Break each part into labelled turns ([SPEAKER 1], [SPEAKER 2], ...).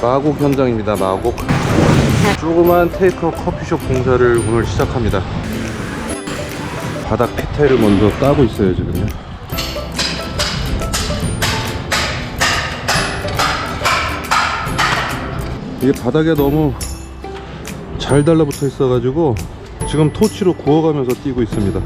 [SPEAKER 1] 마곡 현장입니다. 마곡. 조그만 테이크아웃 커피숍 공사를 오늘 시작합니다. 바닥 피테를 먼저 까고 있어요 지금요. 이게 바닥에 너무 잘 달라붙어 있어 가지고 지금 토치로 구워가면서 뛰고 있습니다.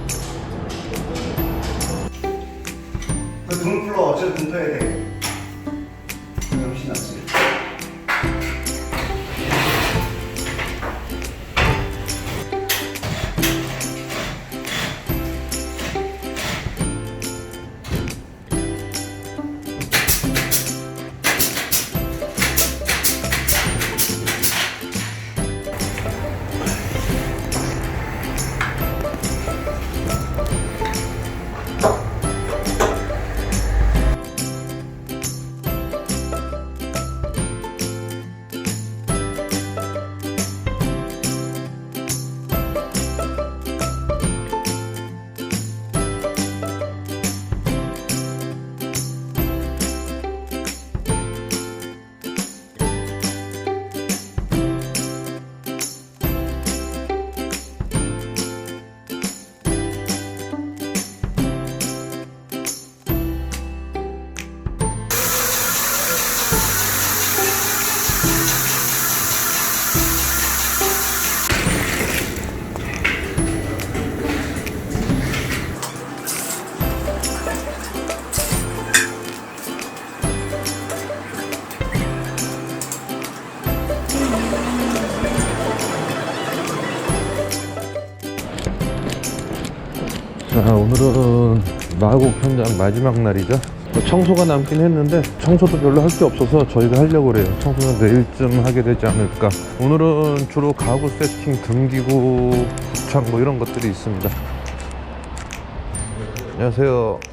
[SPEAKER 1] 자 오늘은 마곡 현장 마지막 날이죠. 뭐 청소가 남긴 했는데 청소도 별로 할 게 없어서 저희가 하려고 그래요. 청소는 내일쯤 하게 되지 않을까. 오늘은 주로 가구 세팅 등기구 부착 뭐 이런 것들이 있습니다. 안녕하세요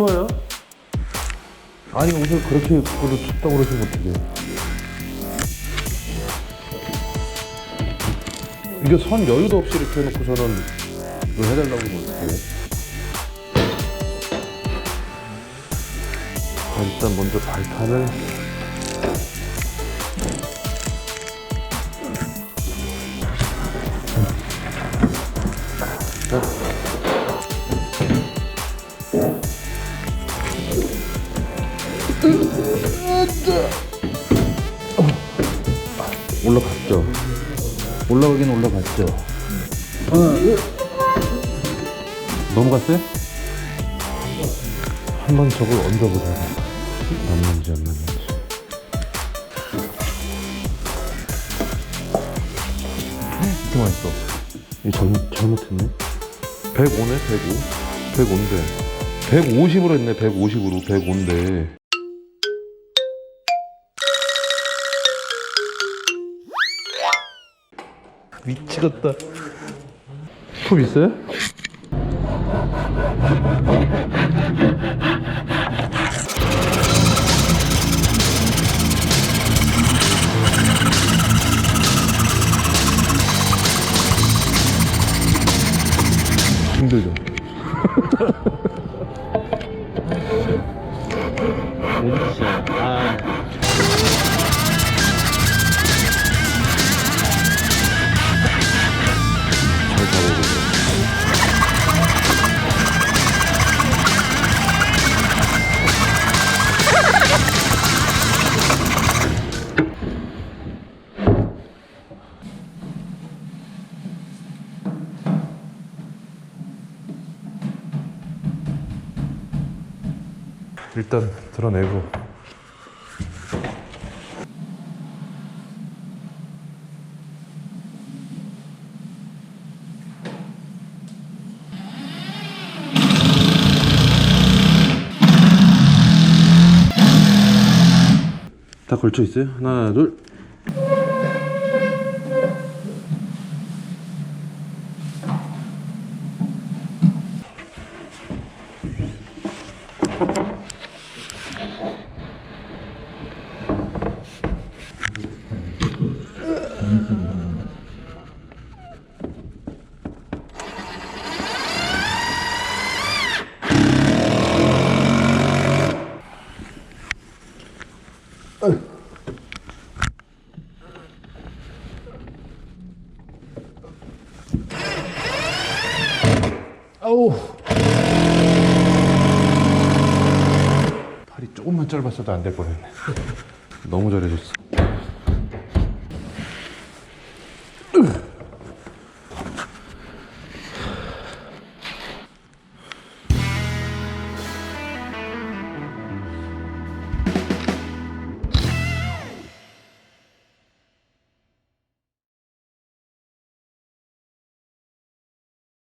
[SPEAKER 1] 추워요? 아니 옷을 그렇게 입고도 춥다고 그러시면 어떡해 이게 선 여유도 없이 이렇게 해놓고서는 이걸 해달라고 그러면 어떡해 자, 일단 먼저 발판을 올라갔죠? 올라가긴 올라갔죠? 넘어갔어요? 한 번 저걸 얹어보자. 맞는지 안 맞는지 이렇게 맛있어. 이 잘, 잘못했네? 105네 105 105인데. 150으로 했네 150으로. 105인데 미치겠다 톱 있어요? 힘들죠.
[SPEAKER 2] 아.
[SPEAKER 1] 일단 드러내고 다 걸쳐 있어요. 하나, 둘. 아우. 팔이 조금만 짧았어도 안 될 뻔했네. 너무 잘해줬어.